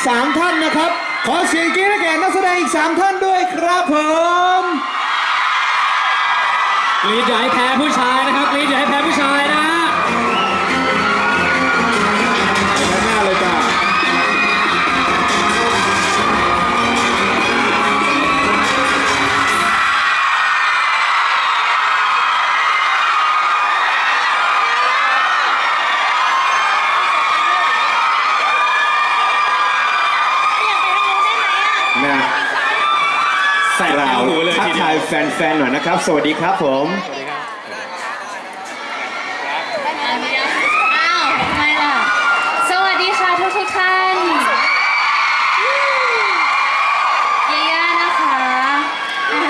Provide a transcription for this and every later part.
3 ท่านนะครับ ขอเสียงกรี๊ดให้แก่นักแสดงอีก 3 ท่านด้วยครับผมกรีดอย่าให้แพ้ผู้ชายนะครับกรีดอย่าให้แพ้ผู้ชายนะ แฟนๆหน่อยนะครับ สวัสดีครับผมอ้าวทำไมล่ะ สวัสดีค่ะทุกทุกๆท่านยาย่านะคะอะ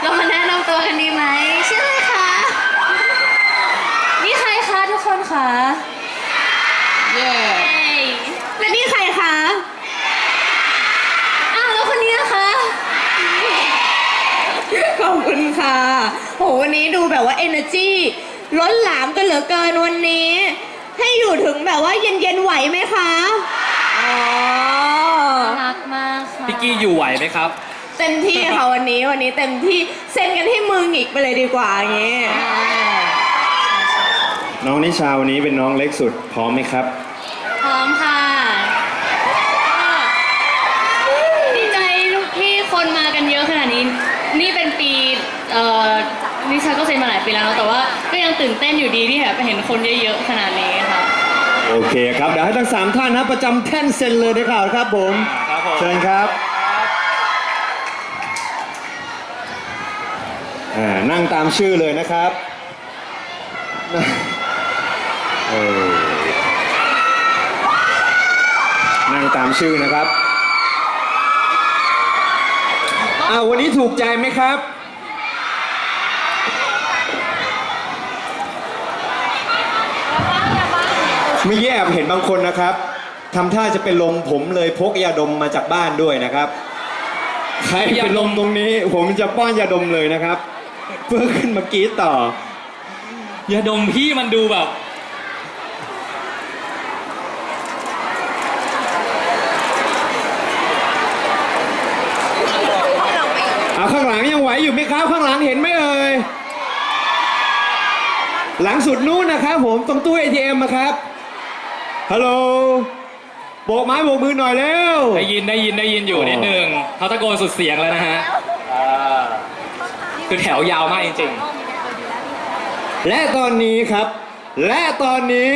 เรามาแนะนำตัวกันดีไหม ชื่ออะไรคะ นี่ใครคะทุกคนคะ เย้และนี่ใครคะ อ้าวแล้วคนนี้นะคะ ขอบ คุณค่ะ โหวันนี้ดูแบบว่า energy ล้นหลามกันเหลือเกินวันนี้ ให้อยู่ถึงแบบว่าเย็นๆไหวไหมคะอ๋อรักมากค่ะพี่กี้อยู่ไหวไหมครับ เต็มที่ค่ะวันนี้วันนี้เต็มที่เซ็นกันให้มือหงิกไปเลยดีกว่าอย่างงี้ น้องนิชาวันนี้เป็นน้องเล็กสุดพร้อมไหมครับ พร้อมค่ะก็ดีใจที่คนมากันเยอะขนาดนี้ นี่เป็นปี เอ่อนิชาก็เซ็นมาหลายปีแล้วเนอะแต่ว่าก็ยังตื่นเต้นอยู่ดีที่แบบเห็นคนเยอะๆขนาดนี้ค่ะ โอเคครับเดี๋ยวให้ทั้งสามท่านนะประจำแท่นเซ็นเลยนะครับครับผมครับผม เชิญครับอ่านั่งตามชื่อเลยนะครับเออนั่งตามชื่อนะครับอ้าววันนี้ถูกใจไหมครับ ไม่แย่เห็นบางคนนะครับทำท่าจะเป็นลมผมเลยพกยาดมมาจากบ้านด้วยนะครับ ใครเป็นลมตรงนี้ ผมจะป้อนยาดมเลยนะครับ เพื่อขึ้นมากรีดต่อ ยาดมพี่มันดูแบบ เอาข้างหลังยังไหวอยู่ไหมครับ ข้างหลังเห็นไหมเอ่ย หลังสุดนู้นนะครับผมตรงตู้ ATM นะครับ ฮัลโหลโบกไม้โบกมือหน่อยเร็ว ได้ยินได้ยินได้ยินอยู่อ๋อนิดนึงเขาตะโกนสุดเสียงแล้วนะฮะอ่าคือแถวยาวมากจริงและตอนนี้ครับ และตอนนี้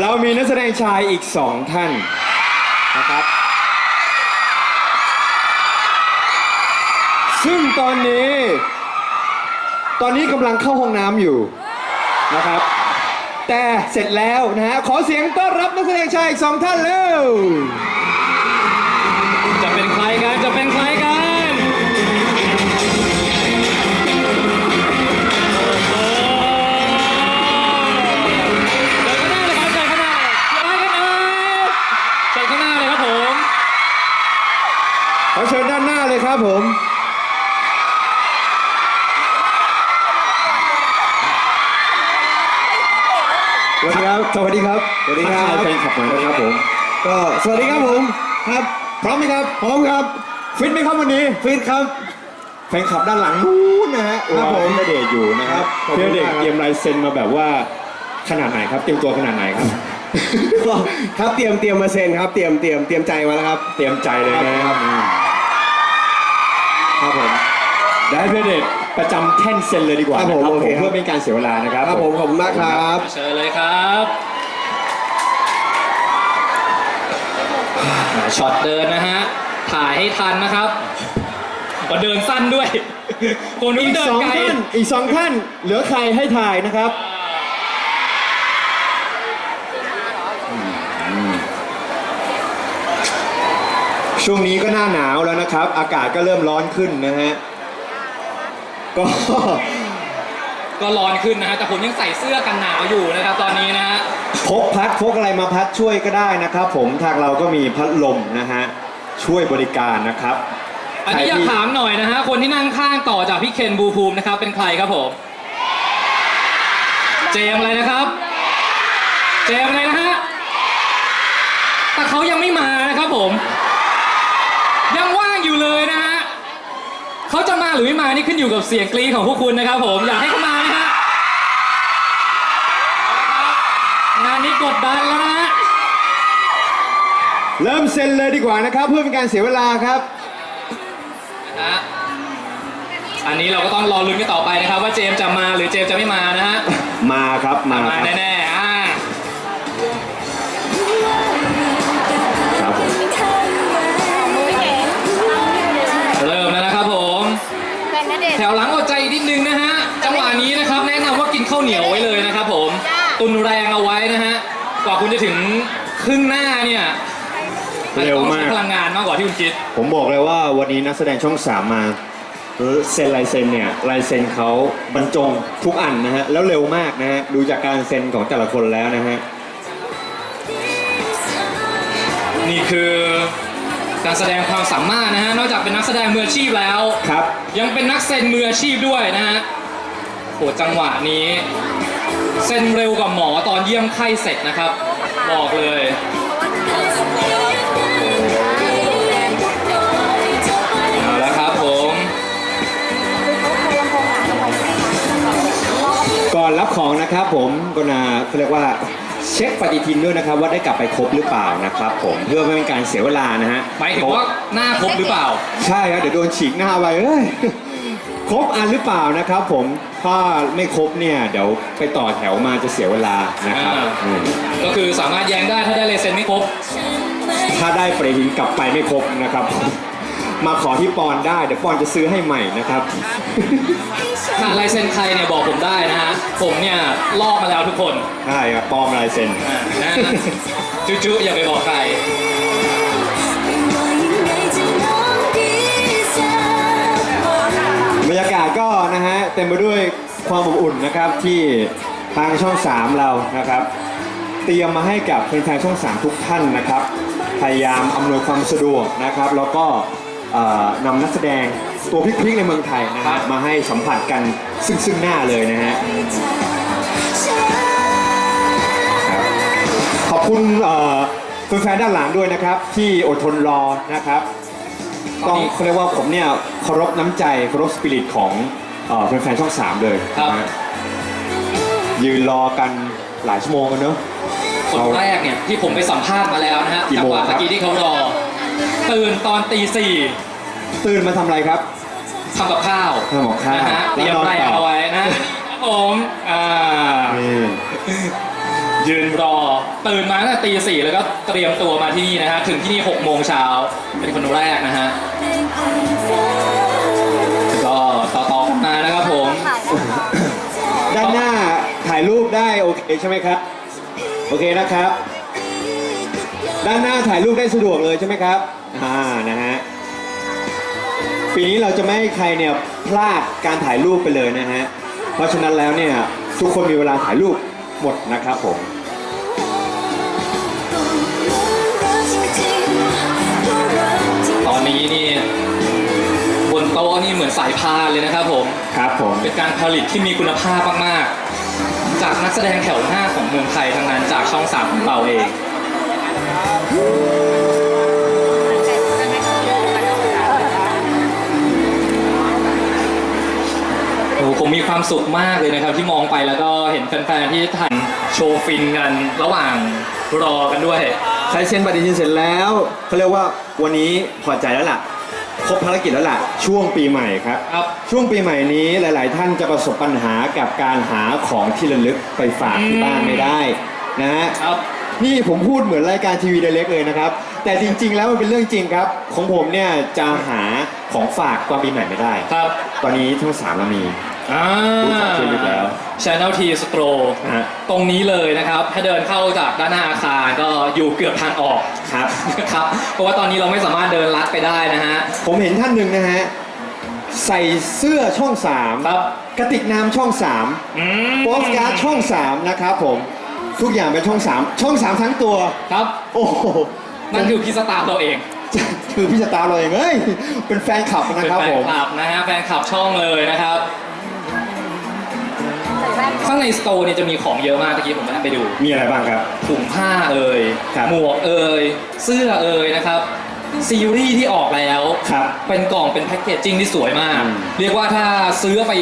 เรามีนักแสดงชายอีกสองท่านนะครับ ซึ่งตอนนี้ ตอนนี้กำลังเข้าห้องน้ำอยู่นะครับ แต่เสร็จแล้วนะฮะขอเสียงต้อนรับนักแสดงชายอีกสองท่านเร็วๆจะเป็นใครกันจะเป็นใครกันโอ้เดินข้างหน้าเลยครับเดินข้างหน้าเลยเชิญข้างหน้าเลยเชิญข้างหน้าเลยครับผม ขอเชิญด้านหน้าเลยครับผม สวัสดีครับ สวัสดีครับ สวัสดีครับแฟนคลับหน่อยนะครับผม ก็สวัสดีครับผม ครับ พร้อมไหมครับ พร้อมครับ ฟิตไหมครับวันนี้ ฟิตครับ แฟนคลับด้านหลังนู้นนะฮะครับผมพี่ณเดชน์อยู่นะครับขอบคุพี่ณณเดชน์มากครับเตรียมลายเซ็นมาแบบว่าขนาดไหนครับ เตรียมตัวขนาดไหนครับก็ครับเตรียมเตรียมมาเซ็นครับ เตรียมเตรียมเตรียมใจมาแล้วครับ เตรียมใจเลยนะครับอืมครับผม ได้พี่ณเดชน์ ประจำแท่นเซ็นเลยดีกว่าครับนะผมครับโอผเคมครับ เพื่อเป็นการเสียเวลานะครับครับผมขอบคุณมากครับ เชิญเลยครับอ่าช็อตเดินนะฮะ ถ่ายให้ทันนะครับก็เดินสั้นด้วย คนนู้อีนกเดินสองไกลท่านอีกสองท่านเหลือใครให้ถ่ายนะครับ ช่วงนี้ก็หน้าหนาวแล้วนะครับ อากาศก็เริ่มร้อนขึ้นนะฮะ ก็ก็ร้อนขึ้นนะฮะแต่ผมยังใส่เสื้อกันหนาวอยู่นะครับตอนนี้นะฮะพกพัดพกอะไรมาพัดช่วยก็ได้นะครับ ผมทางเราก็มีพัดลมนะฮะช่วยบริการนะครับอันนี้อยากถามหน่อยนะฮะคนที่นั่งข้างต่อจากพี่เคนบูภูมินะครับ เป็นใครครับผม เจมส์อะไรนะครับ เจมส์อะไรนะฮะแต่เขายังไม่มานะครับผม ยังว่างอยู่เลยนะฮะ เขาจะมาหรือไม่มานี่ขึ้นอยู่กับเสียงกรี๊ดของพวกคุณนะครับผมอยากให้เขามานะฮะงานนี้กดดันแล้วนะฮะเริ่มเซ็นเลยดีกว่านะครับ เพื่อเป็นการเสียเวลาครับ นะฮะอันนี้เราก็ต้องรอลุ้นกันต่อไปนะครับ ว่าเจมส์จะมาหรือเจมส์จะไม่มานะฮะมาครับมามาครับแน่ คุณจะถึงครึ่งหน้าเนี่ยนจะเร็วต้องมาใช้กพลังงานมากกว่าที่คุณคิด ผมบอกเลยว่าวันนี้นักแสดงช่องสามมาเซ็นลายเซ็นเนี่ยลายเซ็นเขาบรรจงทุกอันนะฮะแล้วเร็วมากนะฮะดูจากการเซ็นของแต่ละคนแล้วนะฮะนี่คือการแสดงความสามารถนะฮะนอกจากเป็นนักแสดงมืออาชีพแล้ว ครับ ยังเป็นนักเซ็นมืออาชีพด้วยนะฮะโหจังหวะนี้ เซ็นเร็วกว่าหมอตอนเยี่ยมไข้เสร็จนะครับ บอกเลย เอาละครับผม ก่อนรับของนะครับผมก็นาเขาเรียกว่าเช็คปฏิทินด้วยนะครับ ว่าได้กลับไปครบหรือเปล่านะครับผมเพื่อไม่เป็นการเสียเวลานะฮะหมายถึงว่าหน้าครบหรือเปล่า ใช่ครับเดี๋ยวโดนฉีกหน้าไปเอ้ย ครบอันหรือเปล่านะครับผมถ้าไม่ครบเนี่ยเดี๋ยวไปต่อแถวมาจะเสียเวลานะครับอ่า อืมก็คือสามารถแย้งได้ถ้าได้เลายเซ็นไม่ครบ ถ้าได้ปฏิทินกลับไปไม่ครบนะครับ มาขอที่ปอนได้เดี๋ยวปอนจะซื้อให้ใหม่นะครับถ้าลายเซ็นใครเนี่ยบอกผมได้นะฮะ ผมเนี่ยลอกมาแล้วทุกคนใช่ครับปลอมลายเซ็น อ่านะจุ๊ๆอย่าไปบอกใคร เต็มไปด้วยความอบอุ่นนะครับที่ทางช่อง 3 เรานะครับ เตรียมมาให้กับแฟนๆช่อง 3 ทุกท่านนะครับ พยายามอำนวยความสะดวกนะครับ แล้วก็เอ่อนำนักแสดงตัวพลิกๆในเมืองไทยนะครัฮะบมาให้สัมผัสกันซึ่งซึ่งหน้าเลยนะฮะครับขอบคุณเอ่อแฟนๆด้านหลังด้วยนะครับ ที่อดทนรอนะครับ ต้องเขาเรียกว่าผมเนี่ยเคารพน้ำใจเคารพสปิริตของเอ่อแฟนๆช่อง3เลยครับ นะฮะยืนรอกันหลายชั่วโมงกันเนอะ คนแรกเนี่ยที่ผมไปสัมภาษณ์มาแล้วนะฮะกี่จังโมงหวะครับ เมื่อกี้ที่เขารอ ตื่นตอนตีสี่ตื่นมาทำอะไรครับ ทำกับข้าวทำกับข้าวนะฮะเตรียมแล้วนอนแรงต่อ เอาไว้นะครับผมอ่า นี่ยืนรอตื่นมาตั้งแต่ตีสี่แล้วก็เตรียมตัวมาที่นี่นะฮะ ถึงที่นี่หกโมงเช้าเป็นคนแรกนะฮะก็ เคใช่ไหมครับ โอเคนะครับ ด้านหน้าถ่ายรูปได้สะดวกเลยใช่ไหมครับ อ่า นะฮะ ปีนี้เราจะไม่ให้ใครเนี่ยพลาดการถ่ายรูปไปเลยนะฮะ เพราะฉะนั้นแล้วเนี่ยทุกคนมีเวลาถ่ายรูปหมดนะครับผม ตอนนี้นี่บนโต๊ะนี่เหมือนสายพานเลยนะครับผม ครับผม เป็นการผลิตที่มีคุณภาพมากๆ จากนักแสดงแถวหน้าของเมืองไทยทั้งนั้นจากช่องสามของเราเองโอ้โหผมมีความสุขมากเลยนะครับที่มองไปแล้วก็เห็นแฟนๆที่ถ่ายโชว์ฟินกันระหว่างรอกันด้วยใครเซ็นปฏิทินเสร็จแล้วเขาเรียกว่าวันนี้พอใจแล้วล่ะ บภารกิจแล้วล่ะช่วงปีใหม่ครับ ครับช่วงปีใหม่นี้หลาย ๆ ท่านจะประสบปัญหากับการหาของที่ระลึกไปฝากที่บ้านไม่ได้นะฮะครับนี่ผมพูดเหมือนรายการทีวีไดเล็กเลยนะครับ แต่จริง ๆ แล้วมันเป็นเรื่องจริงครับ ของผมเนี่ยจะหาของฝากตอนปีใหม่ไม่ได้ ครับ ตอนนี้ทั้งสามเรามี อ่ารู้จักชื่อลึกแล้ว Channel T Stro ฮะตรงนี้เลยนะครับ ถ้าเดินเข้าจากด้านหน้าอาคารก็อยู่เกือบทางออกครับครับ เพราะว่าตอนนี้เราไม่สามารถเดินลัดไปได้นะฮะ ผมเห็นท่านหนึ่งนะฮะ ใส่เสื้อช่องสามครับ กระติกน้ำช่องสามอืมโปสการ์ดช่องสามนะครับผม ทุกอย่างเป็นช่องสามช่องสามทั้งตัว ครับ โอ้โหนั่นคือพี่สตาร์เราเอง คือพี่สตาร์เราเองเอ้ย เป็นแฟนคลับนะเป็นครับแฟผนมคลับนะฮะแฟนคลับช่องเลยนะครับ ข้างในสโตร์เนี่ยจะมีของเยอะมากตะกี้ผมไปดู มีอะไรบ้างครับ ถุงผ้าเอ่ยครับหมวกเอ่ยเสื้อเอ่ยนะครับซีรีส์ที่ออกแล้วครับเป็นกล่องเป็นแพ็กเกจจิ้งที่สวยมาก อืมเรียกว่าถ้าซื้อไป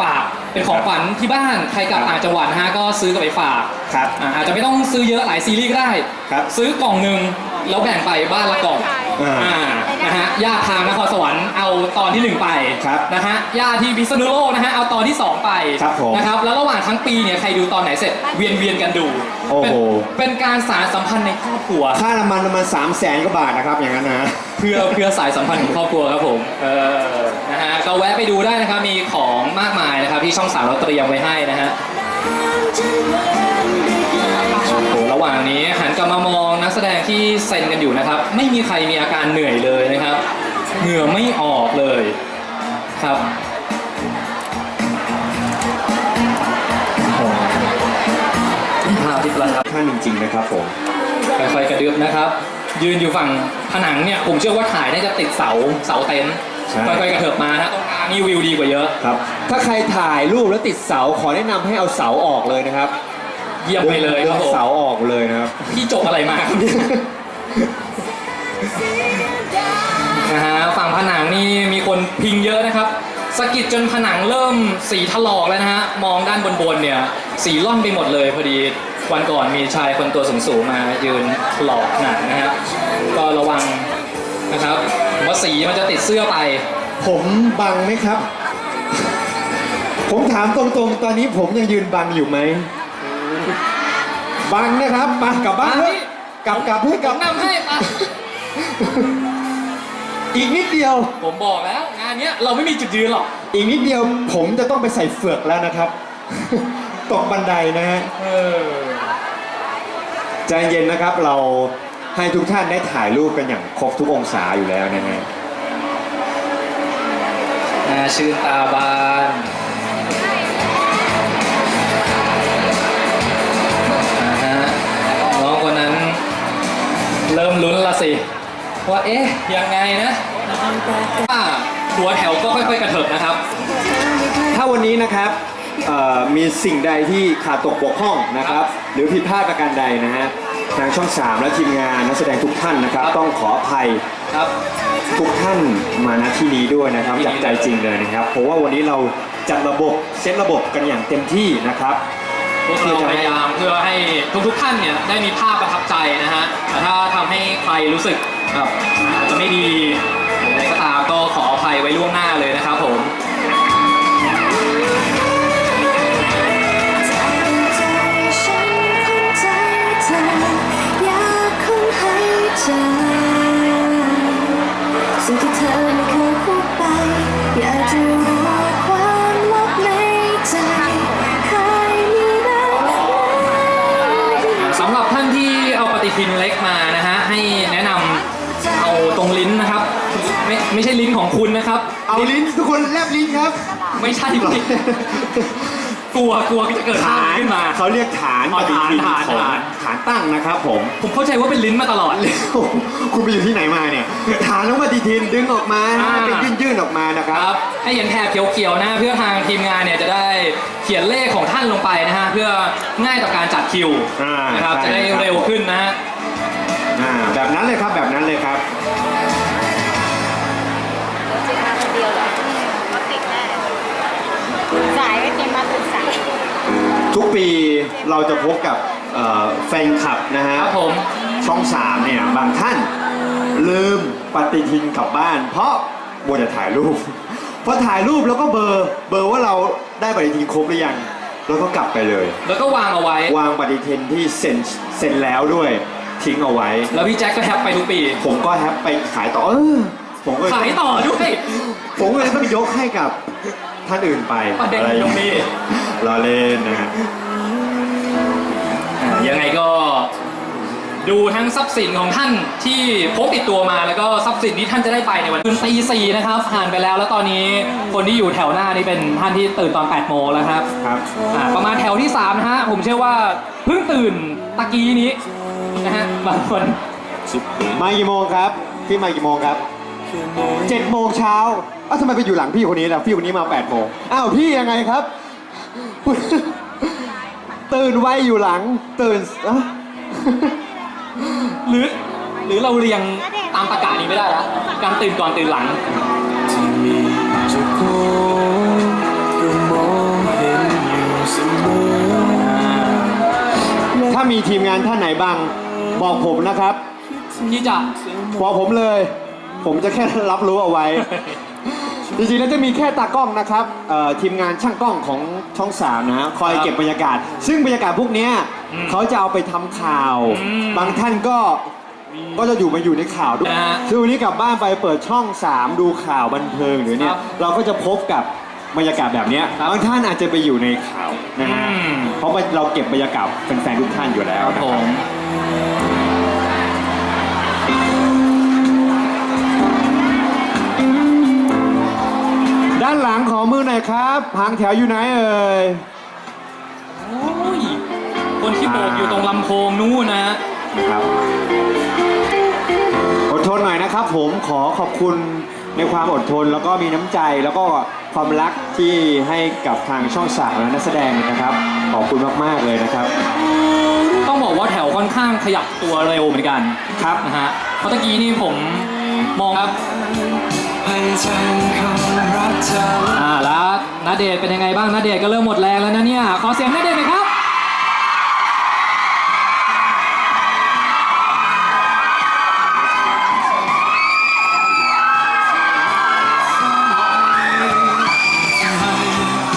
ฝากเป็นของขวัญที่บ้านใครกลับ ต่างจังหวัดนะฮะก็ซื้อกลับไปฝากครับ อ่าอาจจะไม่ต้องซื้อเยอะหลายซีรีส์ก็ได้ ครับ ซื้อกล่องหนึ่งแล้วแบ่งไปบ้านละกล่องอ่า อ่า นะฮะญาติทางนครสวรรค์เอาตอนที่หนึ่งไปครับนะฮะญาติที่พิษณุโลกนะฮะเอาตอนที่สองไปครับผมนะครับแล้วระหว่างทั้งปีเนี่ยใครดูตอนไหนเสร็จเวียนเวียนๆกันดูโอ้โห เป็นเป็นการสารสัมพันธ์ในครอบครัว ค่าน้ำมันประมาณสามแสนกว่าบาทนะครับอย่างนั้นนะ เพื่อเพื่อสายสัมพันธ์ของครอบครัวครับผมเออนะฮะก็แวะไปดูได้นะครับมีของมากมายนะครับที่ช่องสามเราเตรียมไว้ให้นะฮะโอ้โหระหว่างนี้หันกลับมามองนักแสดงที่เซ็นกันอยู่นะครับ ไม่มีใครมีอาการเหนื่อยเลยนะครับ เหงื่อไม่ออกเลยครับโอ้โหภาพที่ประทับท่านจริงๆนะครับผมค่อยๆกระดึบนะครับ ยืนอยู่ฝั่งผนังเนี่ยผมเชื่อว่าถ่ายน่าจะติดเสาเสาเต็นท์ใช่ค่อยๆกระเถิบมานะตรงกลางนี่วิวดีกว่าเยอะครับ ถ้าใครถ่ายรูปแล้วติดเสาขอแนะนำให้เอาเสาออกเลยนะครับ เยี่ยมไปเลยครับผมเสาออกเลยนะครับ พี่จบอะไรมาครับเนี่ยนะฮะฝั่งผนังนี่มีคนพิงเยอะนะครับสะกิดจนผนังเริ่มสีถลอกแล้วนะฮะมองด้านบนๆเนี่ย สีล่อนไปหมดเลยพอดีวันก่อนมีชายคนตัวสูงๆมายืนหลอกหนังนะฮะก็ระวังนะครับว่าสีมันจะติดเสื้อไป ผมบังไหมครับ ผมถามตรงๆ ตอนนี้ผมยังยืนบังอยู่ไหม บังนะครับมากลับบ้านมาเถพี่อะกลับกลับให้กลับนำให้ปะอีกนิดเดียว ผมบอกแล้วงานเนี้ยเราไม่มีจุดยืนหรอก อีกนิดเดียวผมจะต้องไปใส่เฟือกแล้วนะครับ ตกบันไดนะฮะเออใจเย็นนะครับเราให้ทุกท่านได้ถ่ายรูปกันอย่างครบทุกองศาอยู่แล้วนะฮะน่าชื่นตาบาน เริ่มลุ้นละสิ ว่าเอ๊ะ ยังไงนะว่าหัวแถวก็ค่อยๆกระเถิบนะครับ ถ้าวันนี้นะครับเอ่อมีสิ่งใดที่ขาดตกบกพร่องนะครับ หรือผิดพลาดประการใดนะฮะทางช่อง 3 และทีมงานนักแสดงทุกท่านนะครับ ครับ ต้องขออภัยครับ ทุกท่านมาณที่นี้ด้วยนะครับที่นี่จากใจจริงเลยนะครับ เพราะว่าวันนี้เราจัดระบบเซตระบบกันอย่างเต็มที่นะครับ พวกเราพยายามเพื่อให้ทุกๆท่านเนี่ยได้มีภาพประทับใจนะฮะแต่ถ้าทำให้ใครรู้สึกแบบจะไม่ดีอะไรก็ตามก็ขออภัยไว้ล่วงหน้าเลยนะ ของคุณนะครับ เอาลิ้นทุกคนแลบลิ้นครับไม่ใช่ลิ้นกลัวกลัวจะเกิดภาพขึ้นมา เขาเรียกฐานอ๋อปฏิทินฐานของฐาน ฐานตั้งนะครับผมผมเข้าใจว่าเป็นลิ้นมาตลอดคุณไปอยู่ที่ไหนมาเนี่ยฐานของปฏิทินดึงออกมาอ่า เป็นยื่นๆออกมานะคครับ รับให้เห็นแถบเขียวๆนะเพื่อทางทีมงานเนี่ยจะได้เขียนเลขของท่านลงไปนะฮะเพื่อง่ายต่อการจัดคิวอ่านะครับใช่จะได้ครับ เร็วขึ้นนะฮะ อ่าแบบนั้นเลยครับแบบนั้นเลยครับ ทุกปีเราจะพบกับเอ่อแฟนคลับนะฮะครับผม ช่องสามเนี่ยบางท่านลืมปฏิทินกลับบ้าน เพราะมัวแต่ถ่ายรูปพอถ่ายรูปแล้วก็เบอร์เบอร์ว่าเราได้ปฏิทินครบหรือยังแล้วก็กลับไปเลย แล้วก็วางเอาไว้ วางปฏิทินที่เซ็นเซ็นแล้วด้วยทิ้งเอาไว้ แล้วพี่แจ็คก็แฮปไปทุกปี ผมก็แฮปไปขายต่อเออผมก็เลยขายต่อด้วย ผมก็เลยต้องยกให้กับ ท่านอื่นไปประเด็นอไอย่างตรงนี้รอเล่นนะฮะ ยังไงก็ดูทั้งทรัพย์สินของท่านที่พกติดตัวมาแล้วก็ทรัพย์สินที่ท่านจะได้ไปในวันคืนตีสี่นะครับผ่านไปแล้วแล้วตอนนี้คนที่อยู่แถวหน้านี่เป็นท่านที่ตื่นตอน8โมงแล้วครับครับ อ่าประมาณแถวที่3นะฮะผมเชื่อว่าเพิ่งตื่นตะกี้นี้นะฮะบางคน มากี่โมงครับพี่มากี่โมงครับ เจ็ดโมงเช้าอ้าวทำไมไปอยู่หลังพี่คนนี้ล่ะพี่คนนี้มาแปดโมงอ้าวพี่ยังไงครับ ตื่นไวอยู่หลัง ตื่นอะหรือหรือเราเรียงตามประกาศนี้ไม่ได้แล้วการตื่นก่อนตื่นหลังที่มีเจ้าของก็มองเห็นอยู่เสมอถ้ามีทีมงานท่านไหนบ้าง บอกผมนะครับ ที่จะบอกผมเลย ผมจะแค่รับรู้เอาไว้ จริงๆแล้วจะมีแค่ตากล้องนะครับเอ่อทีมงานช่างกล้องของช่องสามนะฮะคอยเก็บบรรยากาศ ซึ่งบรรยากาศพวกเนี้ยเขาจะเอาไปทำข่าวบางท่านก็ก็จะอยู่มาอยู่ในข่าวด้วยนะฮะซึ่งวันนี้กลับบ้านไปเปิดช่อง3ดูข่าวบันเทิงหรือเนี่คยรับเราก็จะพบกับบรรยากาศแบบเนี้ยบางท่านอาจจะไปอยู่ในข่าวนะฮะอืม เพราะว่าเราเก็บบรรยากาศแฟนๆทุกท่านอยู่แล้วครับนะผครับมานหลังขอมือหน่อยครับ หางแถวอยู่ไหนเอ่ย โอ้ยคนที่โบกอยู่ตรงลำโพงนู่นนะนะครับอดทนหน่อยนะครับ ผมขอขอบคุณในความอดทนแล้วก็มีน้ำใจแล้วก็ความรักที่ให้กับทางช่องสามและนักแสดงนะครับ ขอบคุณมากๆเลยนะครับ ต้องบอกว่าแถวค่อนข้างขยับตัวเร็วเหมือนกันครับ นะฮะเพราะตะกี้นี่ผมมองครับ อ่าแล้วนาเดชน์เป็นยังไงบ้างนาเดชน์ก็เริ่มหมดแรงแล้วนะเนี่ยขอเสียงนาเดชน์หน่อยครับ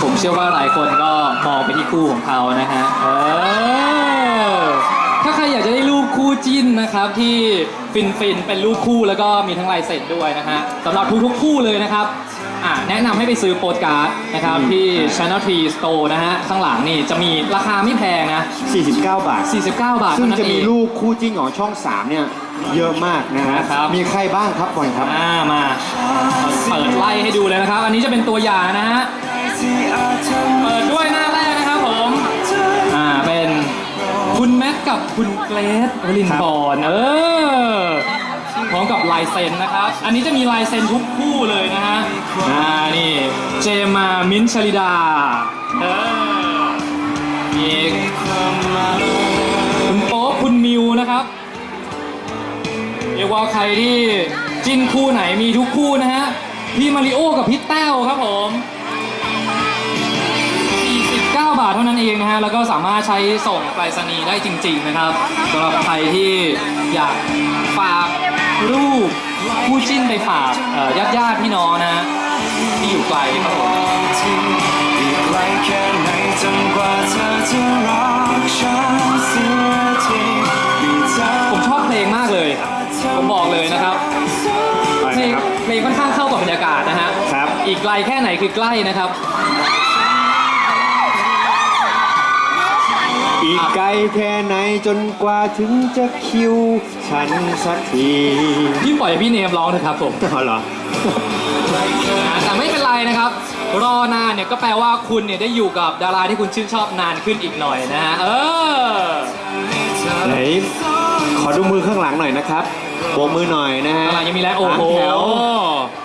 ผมเชื่อว่าหลายคนก็มองไปที่คู่ของเขานะฮะเออ ถ้าใครอยากจะได้รูปคู่จิ้นนะครับ ที่ฟินฟินๆเป็นรูปคู่แล้วก็มีทั้งลายเซ็นด้วยนะฮะสำหรับทุกๆคู่เลยนะครับอ่าแนะนำให้ไปซื้อโปสการ์ดนะครับที่ Channel 3 Store นะฮะข้างหลังนี่จะมีราคาไม่แพงนะ 49 บาท 49 บาทซึ่งเท่านั้นจะมีเอง ลูกคู่จิ้งของช่อง 3 เนี่ย เยอะมากนะฮะครับ มีใครบ้างครับบอลครับ อ่ามาเปิดไล่ให้ดูเลยนะครับ อันนี้จะเป็นตัวอย่างนะฮะที่อาจทำเปิดด้วยหน้า กกับคุณเกรซวลินทร์เออพร้อมกับลายเซ็นนะครับ อันนี้จะมีลายเซ็นทุกคู่เลยนะฮะอ่านี่เจมมามินท์ชลิดาเออมีคุณโป๊ปคุณมิวนะครับเรียกว่าใครที่จิ้นคู่ไหนมีทุกคู่นะฮะพี่มาริโอกับพี่แต้วครับผม เท่านั้นเองนะฮะแล้วก็สามารถใช้ส่งไปรษณีย์ได้จริง ๆ นะครับสำหรับใครที่อยากฝากรูปคู่จิ้นไปฝากญาติญาติๆพี่น้องนะฮะที่อยู่ไกลครับผมที่อีกไกลแค่ไหนจนกว่าเธอจะรักฉันเสียทีมีเธอผมชอบเพลงมากเลย ผมบอกเลยนะครับเพลงเพลงค่อนข้างเข้ากับบรรยากาศนะฮะครับอีกไกลแค่ไหนคือใกล้นะครับ อีกไกลแค่ไหนจนกว่าถึงจะคิว ฉันสักทีพี่ปล่อยให้พี่เนมร้องเถอะครับผมอ๋อเหรอแต่ไม่เป็นไรนะครับ รอนานเนี่ยก็แปลว่าคุณเนี่ยได้อยู่กับดาราที่คุณชื่นชอบนานขึ้นอีกหน่อยนะฮะเออ ไหนขอดูมือข้างหลังหน่อยนะครับโบกมือหน่อยนะฮะอะไรยังมีแล้วโอ้โหหางแถว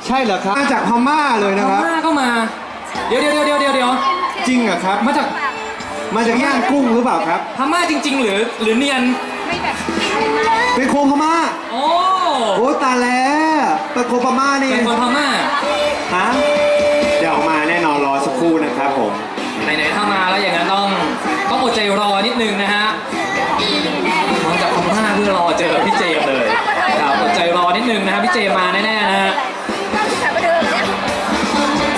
ใช่เหรอครับมาจากพม่าเลยนะพครับม่าก็มา เดี๋ยวเดี๋ยวเดี๋ยวเดี๋ยวเดี๋ยวจริงเหรอครับ มาจาก มาจากย่างกุ้งหรือเปล่าครับ พม่าจริง ๆ หรือหรือเนียนเป็นโคพม่า โอ้โอ้ตายแล้วเป็นโคพม่านี่เป็นคนพม่า ฮะเดี๋ยวมาแน่นอนรอสักครู่นะครับผม ไหนๆถ้ามาแล้วอย่างนั้นต้องต้องอดใจรอนิดนึงนะฮะมาจากพม่าเพื่อรอเจอพี่เจมส์เลยครับอดใจรอนิดนึงนะฮะพี่เจมส์มาแน่ๆนะฮะ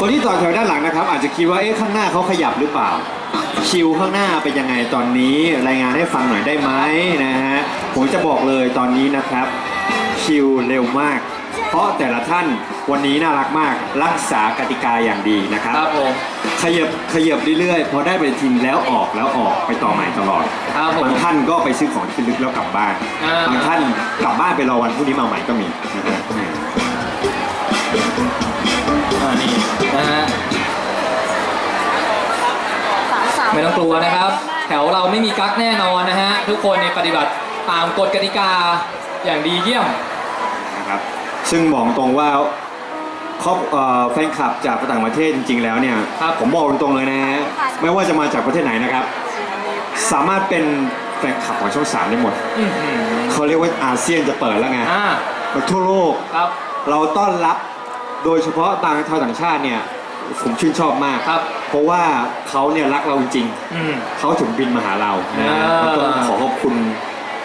คนที่ต่อแถวด้านหลังนะครับ อาจจะคิดว่าเอ๊ะข้างหน้าเขาขยับหรือเปล่า คิวข้างหน้าเป็นยังไงตอนนี้รายงานให้ฟังหน่อยได้ไหมนะฮะผมจะบอกเลยตอนนี้นะครับ คิวเร็วมาก เพราะแต่ละท่านวันนี้น่ารักมากรักษากติกาอย่างดีนะครับ ครับผมขยับขยับเรื่อยๆพอได้ไปทีมแล้วออกแล้วออกไปต่อใหม่ตลอดครับผม บางท่านก็ไปซื้อของที่ลึกแล้วกลับบ้านอ่า บางท่านกลับบ้านไปรอวันพรุ่งนี้มาใหม่ก็มีนะฮะ อ่านี่นะฮะ ไม่ต้องกลัวนะครับ แถวเราไม่มีกั๊กแน่นอนนะฮะ ทุกคนในยปฏิบัติตามกฎกติกาอย่างดีเยี่ยม นะครับซึ่งบอกตรงว่าครอบเอ่อแฟนคลับจากต่างประเทศจริงๆแล้วเนี่ยครับผมบอกตรงๆเลยนะฮะไม่ว่าจะมาจากประเทศไหนนะครับ สามารถเป็นแฟนคลับของช่องสามได้หมดอื้อหือเขาเรียกว่าอาเซียนจะเปิดแล้วไงอ่าทั่วโลก ครับ เราต้อนรับโดยเฉพาะต่างชาวต่างชาติเนี่ย ผมชื่นชอบมากครับ เพราะว่าเขาเนี่ยรักเราจริงอืม เขาถึงบินมาหาเรานะฮะอ่า แล้วก็ขอขอบคุณ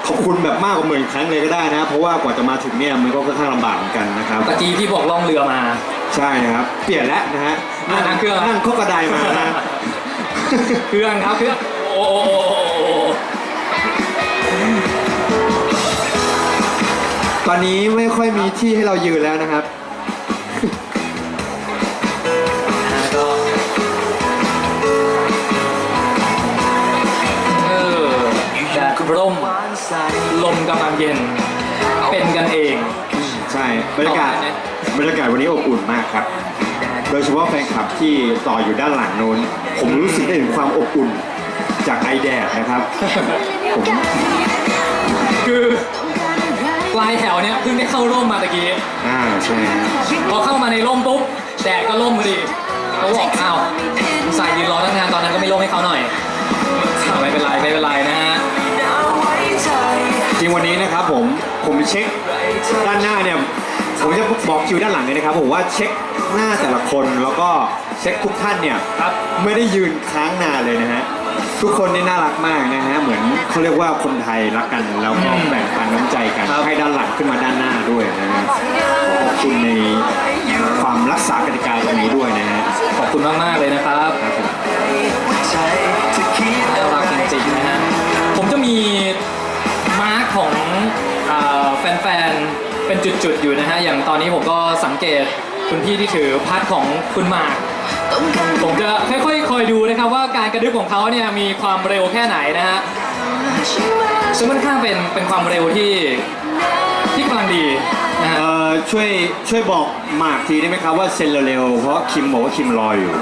ขอบคุณแบบมากกว่าหมื่นครั้งเลยก็ได้นะ เพราะว่ากว่าจะมาถึงเนี่ยมันก็ค่อนข้างลำบากเหมือนกันนะครับ ตะกี้ที่บอกล่องเรือมา ใช่นะครับ เปลี่ยนแล้วนะฮะอ่านั่งเครื่อง นั่งข้อกระไดมานะ เครื่องครับเครื่องโอ้โหตอนนี้ไม่ค่อยมีที่ให้เรายืนแล้วนะครับ ลมกำลังเย็น เป็นกันเอง ใช่บรรยากาศต่อไปเนี่ยบรรยากาศวันนี้อบอุ่นมากครับ โดยเฉพาะแฟนคลับที่ต่ออยู่ด้านหลังโน้น ผมรู้สึกได้ถึงความอบอุ่นจากไอแดดนะครับผมคือปลายแถวเนี้ยเพิ่งได้เข้าร่มมาตะกี้อ่าใช่ฮะพอเข้ามาในร่มปุ๊บแดดก็ร่มพอดีเขาบอกอ้าวใส่ยืนรอตั้งนานตอนนั้นก็ไม่ร่มให้เขาหน่อย เช็คด้านหน้าเนี่ยผมจะบอกคิวด้านหลังเลยนะครับผมว่าเช็คหน้าแต่ละคนแล้วก็เช็คทุกท่านเนี่ยครับไม่ได้ยืนค้างนานเลยนะฮะทุกคนนี่น่ารักมากนะฮะเหมือนเขาเรียกว่าคนไทยรักกันแล้วก็แบ่งปันน้ำใจกันครับให้ด้านหลังขึ้นมาด้านหน้าด้วยนะฮะขอบคุณในความรักษากติกาตรงนี้ด้วยนะฮะขอบคุณมากๆเลยนะครับครับผมน่ารักจริงๆนะฮะผมจะมีมาร์คของอ่า แฟนๆ เป็นจุดๆ อยู่นะฮะ อย่างตอนนี้ผมก็สังเกตคุณพี่ที่ถือพัดของคุณหมาก ผมจะค่อยๆ คอยดูนะครับว่าการกระดึบของเขาเนี่ยมีความเร็วแค่ไหนนะฮะ ซึ่งค่อนข้างเป็นเป็นความเร็วที่ที่กำลังดีนะฮะ เอ่อช่วยช่วยบอกหมากทีได้ไหมครับว่าเซ็นเร็วๆเพราะคิมบอกว่าคิมรออยู่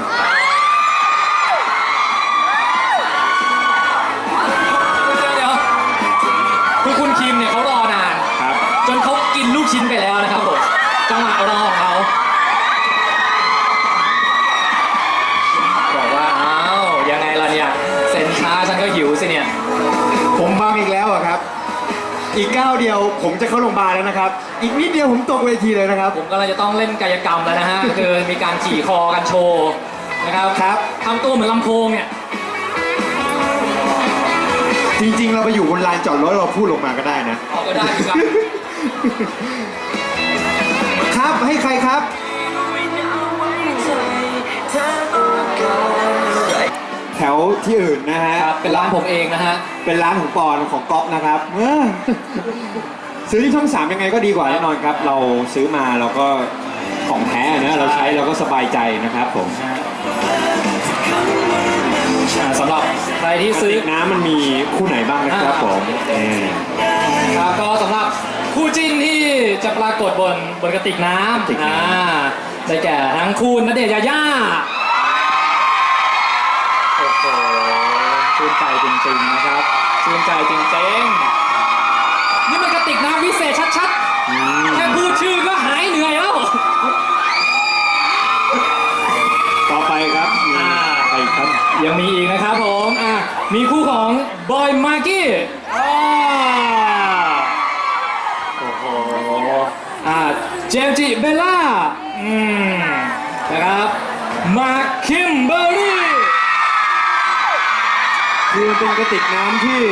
ผมจะเข้าโรงพยาบาลแล้วนะครับ อีกนิดเดียวผมตกเวทีเลยนะครับ ผมก็เลยจะต้องเล่นกายกรรมแล้วนะฮะ คือมีการขี่คอกันโชว์นะครับครับทำตัวเหมือนลำโพงเนี่ย จริง ๆ เราไปอยู่บนลานจอดรถเราพูดลงมาก็ได้นะออกก็ได้เหมือนกันครับให้ใครครับ แถวที่อื่นนะฮะ ครับ เป็นร้านผมเองนะฮะ เป็นร้านของปอนของก๊อฟนะครับเออ ซื้อที่ช่องสามยังไงก็ดีกว่าแน่นอนครับ เราซื้อมาเราก็ของแท้นะเราใช้เราก็สบายใจนะครับผมอ่าสำหรับใครที่ซื้อน้ำมันมีคู่ไหนบ้างนะครับอ่าผมเออ ครับก็สำหรับคู่จิ้นที่จะปรากฏบนบนกระติกน้กระติกำน้ำ อ่าได้แก่ทั้งคู่ณเดชน์ยาย่าโอ้โหชื่นใจจริงๆนะครับชื่นใจจริงๆนี่มันกระ ติกน้ำวิเศษชัดๆ แค่พูดชื่อก็หายเหนื่อยแล้ว ต่อไปครับมีอ่าใครครับยังมีอีกนะครับผมอะมีคู่ของบอยมากกี้อ่าโอ้โหอ่าเจมส์จิเบลล่าอืมนะครับมาร์คคิมเบอร์รี่คือมันเป็นกระติกน้ำที่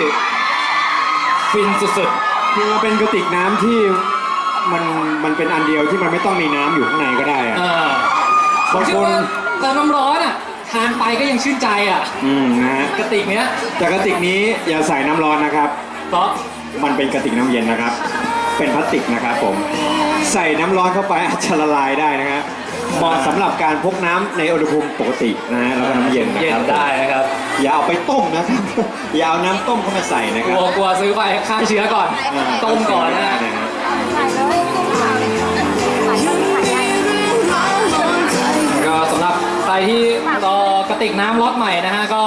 ฟินสุด คือมันเป็นกระติกน้ำที่มันมันเป็นอันเดียวที่มันไม่ต้องมีน้ำอยู่ข้างในก็ได้ๆอะอ่าผบามงเชื่คอนว่าเติมน้ำร้อนอะทานไปก็ยังชื่นใจอะอืมนะฮะกระติกเนี้ยแต่กระติกนี้อย่าใส่น้ำร้อนนะครับ เพราะมันเป็นกระติกน้ำเย็นนะครับ เป็นพลาสติกนะครับผม ใส่น้ำร้อนเข้าไปอาจจะละลายได้นะฮะ เหมาะสำหรับการพกน้ำในอุณหภูมิปกตินะฮะแล้วก็น้ำเย็นนะเย็คนรับได้นะครับอย่าเอาไปต้มนะครับ อย่าเอาน้ำต้มเข้ามาใส่นะกครัลับวกลัวซื้อไปฆ่าเชื้อก่อนาต้มก่อนนะฮะฮะ ก็สำหรับใครที่รอกระติกน้ำล็อตใหม่นะฮะก็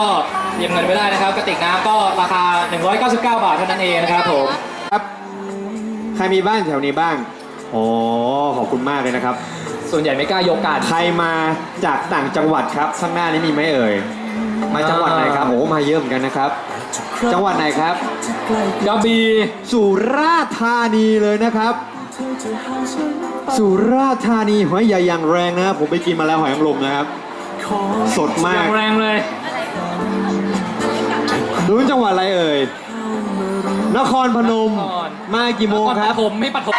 เยียมเงินไปได้นะครับกระติกน้ำก็ราคา 199 บาทเท่านั้นเองนะครับผม ครับ ใครมีบ้านแถวนี้บ้างโอ้ขอบคุณมากเลยนะครับ ส่วนใหญ่ไม่กล้ายกกัน ใครมาจากต่างจังหวัดครับข้างหน้านี้มีไหมเอ่ย มาจังหวัดไหนครับโอ้มาเยอะเหมือนกันนะครับ จังหวัดไหนครับ กระบี่สุราษฎร์ธานีเลยนะครับ สุราษฎร์ธานีหอยใหญ่อย่างแรงนะครับผมไปกินมาแล้วหอยนางรมนะครับ สดอมาย่ากงแรงเลย รู้จังหวัดอะไรเอ่ย นครพนม นคร มากี่โมงครับ ผมไม่ปฐม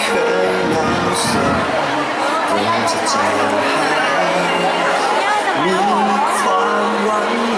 เคยเหงาเราเราจะจางหายมีความหวัง